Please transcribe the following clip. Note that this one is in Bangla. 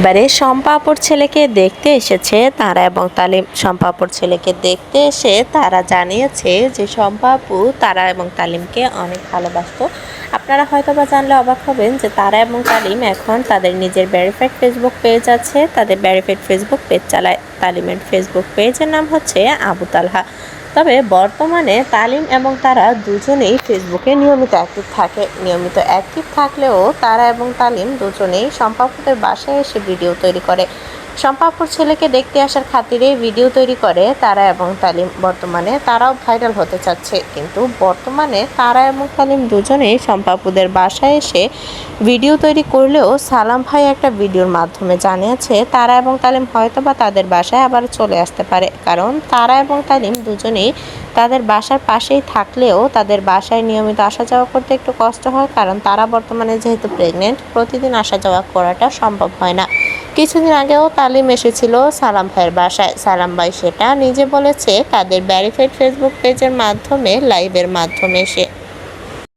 এবারে শম্পাপুর ছেলেকে দেখতে এসেছে তারা এবং তালিম শম্পাপুর ছেলেকে দেখতে এসে তারা জানিয়েছে যে শম্পাপু তারা এবং তালিমকে অনেক ভালোবাসতো। আপনারা হয়তো বা জানলে অবাক হবেন যে তারা এবং তালিম এখন তাদের নিজের ভেরিফাইড ফেসবুক পেজ আছে। তাদের ভেরিফাইড ফেসবুক পেজ চালায়। তালিমের ফেসবুক পেজের নাম হচ্ছে আবু তালহা। তবে বর্তমানে তালিম এবং তারা দুজনেই ফেসবুকে নিয়মিত অ্যাক্টিভ থাকে। নিয়মিত অ্যাক্টিভ থাকলেও তারা এবং তালিম দুজনেই সম্পর্কদের বাসায় এসে ভিডিও তৈরি করে। সম্পাপুর ছেলেকে দেখতে আসার খাতিরে ভিডিও তৈরি করে তারা এবং তালিম বর্তমানে তারাও ভাইরাল হতে চাচ্ছে। কিন্তু বর্তমানে তারা এবং তালিম দুজনেই সম্পাপুদের বাসায় এসে ভিডিও তৈরি করলেও সালাম ভাই একটা ভিডিওর মাধ্যমে জানিয়েছে, তারা এবং তালিম হয়তো বা তাদের বাসায় আবার চলে আসতে পারে। কারণ তারা এবং তালিম দুজনেই তাদের বাসার পাশেই থাকলেও তাদের বাসায় নিয়মিত আসা যাওয়া করতে একটু কষ্ট হয়। কারণ তারা বর্তমানে যেহেতু প্রেগনেন্ট প্রতিদিন আসা যাওয়া করাটা সম্ভব হয় না। কিছুদিন আগেও তালিম এসেছিল সালাম ভাইয়ের বাসায়। সালাম ভাই সেটা নিজে বলেছে, তাদের ব্যারিফেড ফেসবুক পেজের মাধ্যমে, লাইভের মাধ্যমে এসে